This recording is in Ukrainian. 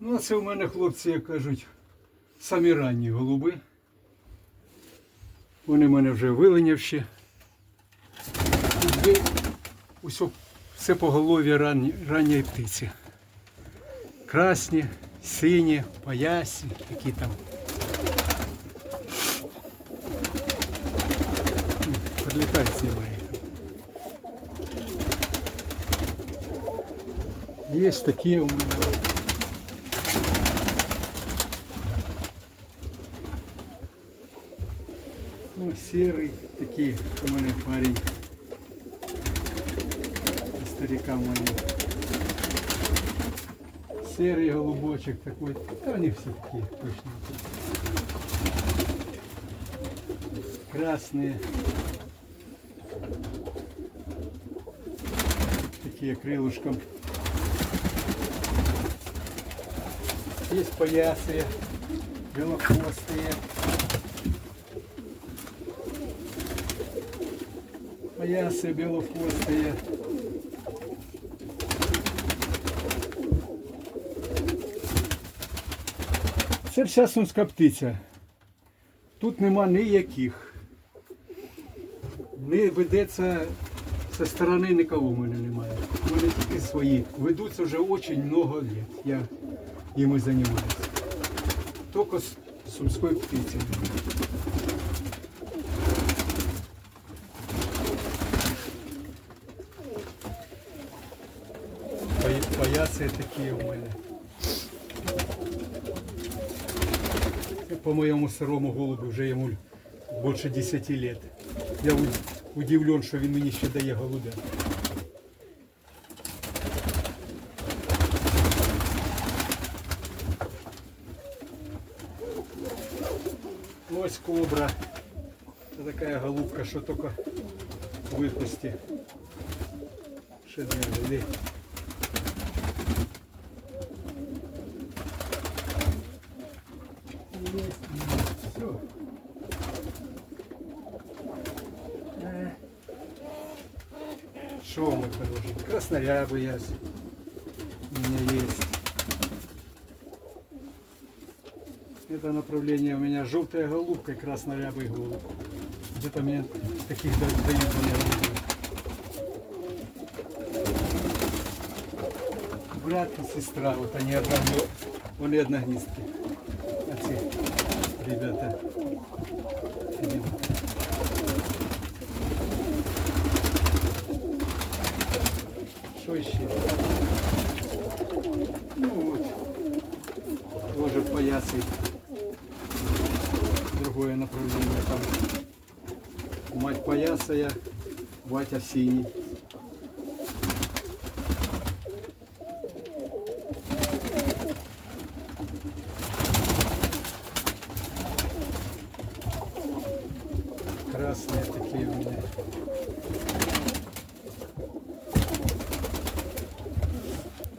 Ну, а це у мене хлопці, як кажуть, самі ранні голуби. Вони в мене вже вилинявші. Тут є все поголов'я ранні, ранньої птиці. Красні, сині, поясні, такі там. Прилітають знімає. Є такі у мене. Ну, серый, такие у мене парень. Старика мои. Серый голубочек такой. Да они все такие, точно. Красные. Такие крылышком. Есть поясые, белохвостые. Пояси білохвостые. Це вся сумська птиця. Тут нема ніяких. Не ведеться зі сторони нікого в мене немає. У мене тільки свої. Ведуться вже дуже много лет. Я їми займаюся. Тільки з сумської птиці. Пая- Паяси такі у мене. По моєму сирому голубю вже йому більше 10 лет. Я удивлен, що він мені ще дає голубя. Ось кобра. Це така голубка, що тільки випусти. Шедевр. Что мы хороший? Краснорябы есть. У меня есть. Это направление у меня желтая голубка и краснорябый голубь. Где-то мне таких да- дают мне голубей. Брат и сестра, вот они одного, вони одногнистки. Ребята. Що ще? Ну вот. Тоже поясы. Другое направление там. Мать поясая, батя синий. Красные такие у меня.